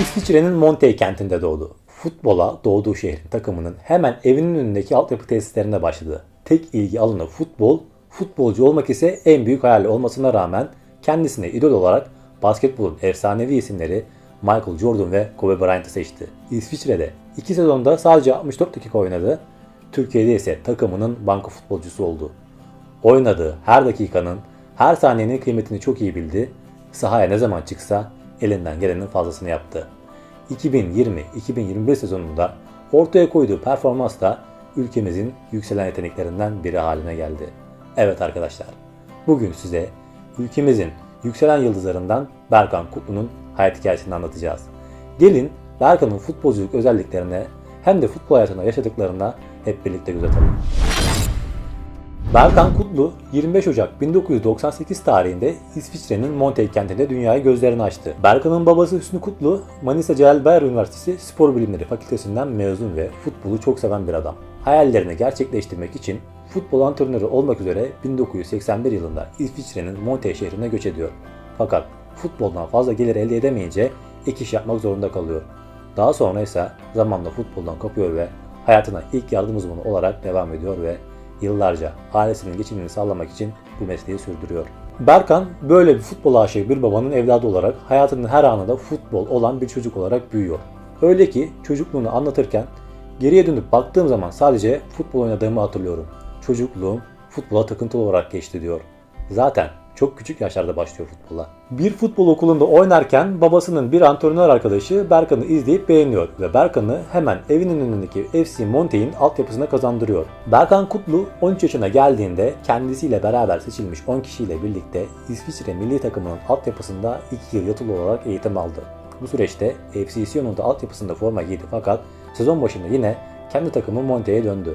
İsviçre'nin Montreux kentinde doğdu. Futbola doğduğu şehrin takımının hemen evinin önündeki altyapı tesislerinde başladı. Tek ilgi alanı futbol, futbolcu olmak ise en büyük hayali olmasına rağmen kendisine idol olarak basketbolun efsanevi isimleri Michael Jordan ve Kobe Bryant'ı seçti. İsviçre'de 2 sezonda sadece 64 dakika oynadı. Türkiye'de ise takımının banko futbolcusu oldu. Oynadığı her dakikanın, her saniyenin kıymetini çok iyi bildi. Sahaya ne zaman çıksa elinden gelenin fazlasını yaptı. 2020-2021 sezonunda ortaya koyduğu performans da ülkemizin yükselen yeteneklerinden biri haline geldi. Evet arkadaşlar, bugün size ülkemizin yükselen yıldızlarından Berkan Kutlu'nun hayat hikayesini anlatacağız. Gelin Berkan'ın futbolculuk özelliklerine hem de futbol hayatında yaşadıklarına hep birlikte göz atalım. Berkan Kutlu 25 Ocak 1998 tarihinde İsviçre'nin Montreux kentinde dünyaya gözlerini açtı. Berkan'ın babası Hüsnü Kutlu, Manisa Celal Bayar Üniversitesi Spor Bilimleri Fakültesinden mezun ve futbolu çok seven bir adam. Hayallerini gerçekleştirmek için futbol antrenörü olmak üzere 1981 yılında İsviçre'nin Montreux şehrine göç ediyor. Fakat futboldan fazla gelir elde edemeyince ek iş yapmak zorunda kalıyor. Daha sonra ise zamanla futboldan kapıyor ve hayatına ilk yardım uzmanı olarak devam ediyor ve yıllarca ailesinin geçimini sağlamak için bu mesleği sürdürüyor. Berkan böyle bir futbol aşığı bir babanın evladı olarak hayatının her anında futbol olan bir çocuk olarak büyüyor. Öyle ki çocukluğunu anlatırken geriye dönüp baktığım zaman sadece futbol oynadığımı hatırlıyorum. Çocukluğum futbola takıntılı olarak geçti diyor. Zaten çok küçük yaşlarda başlıyor futbola. Bir futbol okulunda oynarken babasının bir antrenör arkadaşı Berkan'ı izleyip beğeniyor ve Berkan'ı hemen evinin önündeki FC Montreux'in altyapısına kazandırıyor. Berkan Kutlu 13 yaşına geldiğinde kendisiyle beraber seçilmiş 10 kişiyle birlikte İsviçre milli takımının altyapısında 2 yıl yatılı olarak eğitim aldı. Bu süreçte FC Sion'un da altyapısında forma giydi fakat sezon başında yine kendi takımı Montreux'e döndü.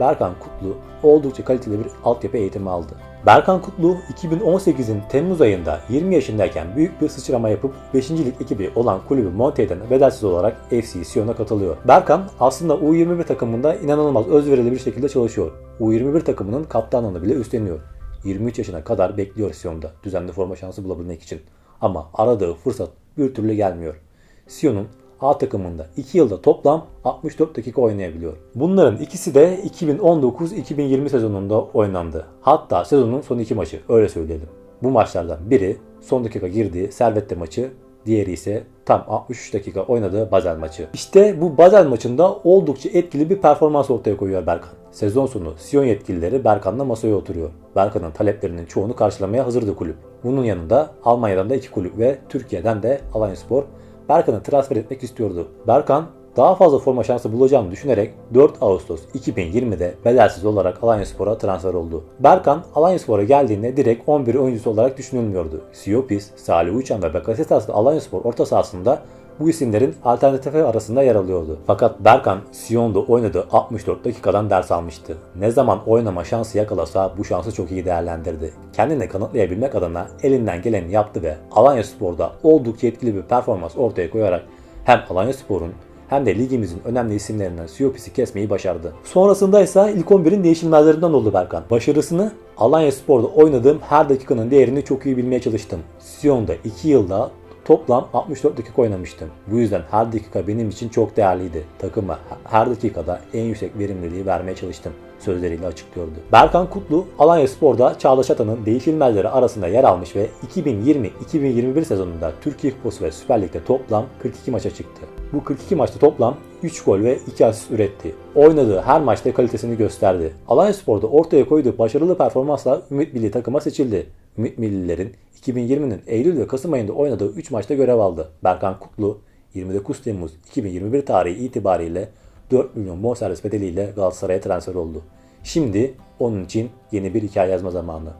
Berkan Kutlu oldukça kaliteli bir altyapı eğitimi aldı. Berkan Kutlu 2018'in Temmuz ayında 20 yaşındayken büyük bir sıçrama yapıp 5. lig ekibi olan kulübü Montreux'den bedelsiz olarak FC Sion'a katılıyor. Berkan aslında U21 takımında inanılmaz özverili bir şekilde çalışıyor. U21 takımının kaptanlığını bile üstleniyor. 23 yaşına kadar bekliyor Sion'da düzenli forma şansı bulabilmek için. Ama aradığı fırsat bir türlü gelmiyor. Sion'un A takımında 2 yılda toplam 64 dakika oynayabiliyor. Bunların ikisi de 2019-2020 sezonunda oynandı. Hatta sezonun son iki maçı öyle söyleyelim. Bu maçlardan biri son dakika girdiği Servette maçı, diğeri ise tam 63 dakika oynadığı Basel maçı. İşte bu Basel maçında oldukça etkili bir performans ortaya koyuyor Berkan. Sezon sonu Sion yetkilileri Berkan'la masaya oturuyor. Berkan'ın taleplerinin çoğunu karşılamaya hazırdı kulüp. Bunun yanında Almanya'dan da iki kulüp ve Türkiye'den de Alanyaspor Berkan'ı transfer etmek istiyordu. Berkan daha fazla forma şansı bulacağını düşünerek 4 Ağustos 2020'de bedelsiz olarak Alanyaspor'a transfer oldu. Berkan Alanyaspor'a geldiğinde direkt 11 oyuncusu olarak düşünülmüyordu. Siopis, Salih Uçan ve Bakasetas'la Alanyaspor orta sahasında bu isimlerin alternatifi arasında yer alıyordu. Fakat Berkan Sion'da oynadığı 64 dakikadan ders almıştı. Ne zaman oynama şansı yakalasa bu şansı çok iyi değerlendirdi. Kendini kanıtlayabilmek adına elinden geleni yaptı ve Alanya Spor'da oldukça etkili bir performans ortaya koyarak hem Alanya Spor'un hem de ligimizin önemli isimlerinden Siopis'i kesmeyi başardı. Sonrasında ise ilk 11'in değişilmezlerinden oldu Berkan. Başarısını Alanya Spor'da oynadığım her dakikanın değerini çok iyi bilmeye çalıştım. Sion'da 2 yılda Toplam 64 dakika oynamıştım. Bu yüzden her dakika benim için çok değerliydi. Takıma her dakikada en yüksek verimliliği vermeye çalıştım sözleriyle açıklıyordu. Berkan Kutlu, Alanya Spor'da Çağdaş Atan'ın değişilmezleri arasında yer almış ve 2020-2021 sezonunda Türkiye Kupası ve Süper Lig'de toplam 42 maça çıktı. Bu 42 maçta toplam 3 gol ve 2 asist üretti. Oynadığı her maçta kalitesini gösterdi. Alanya Spor'da ortaya koyduğu başarılı performansla Ümit Milli takıma seçildi. Millilerin 2020'nin Eylül ve Kasım ayında oynadığı 3 maçta görev aldı. Berkan Kutlu 29 Temmuz 2021 tarihi itibariyle 4 milyon bonservis bedeliyle Galatasaray'a transfer oldu. Şimdi onun için yeni bir hikaye yazma zamanı.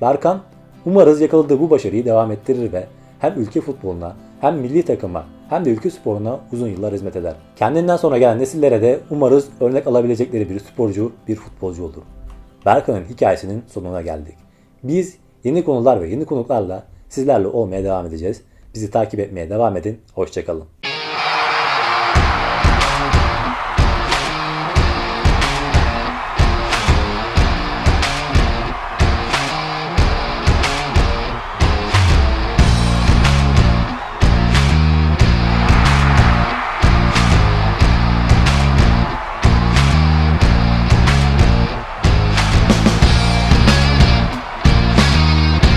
Berkan umarız yakaladığı bu başarıyı devam ettirir ve hem ülke futboluna hem milli takıma hem de ülke sporuna uzun yıllar hizmet eder. Kendinden sonra gelen nesillere de umarız örnek alabilecekleri bir sporcu, bir futbolcu olur. Berkan'ın hikayesinin sonuna geldik. Biz yeni konular ve yeni konuklarla sizlerle olmaya devam edeceğiz. Bizi takip etmeye devam edin. Hoşçakalın.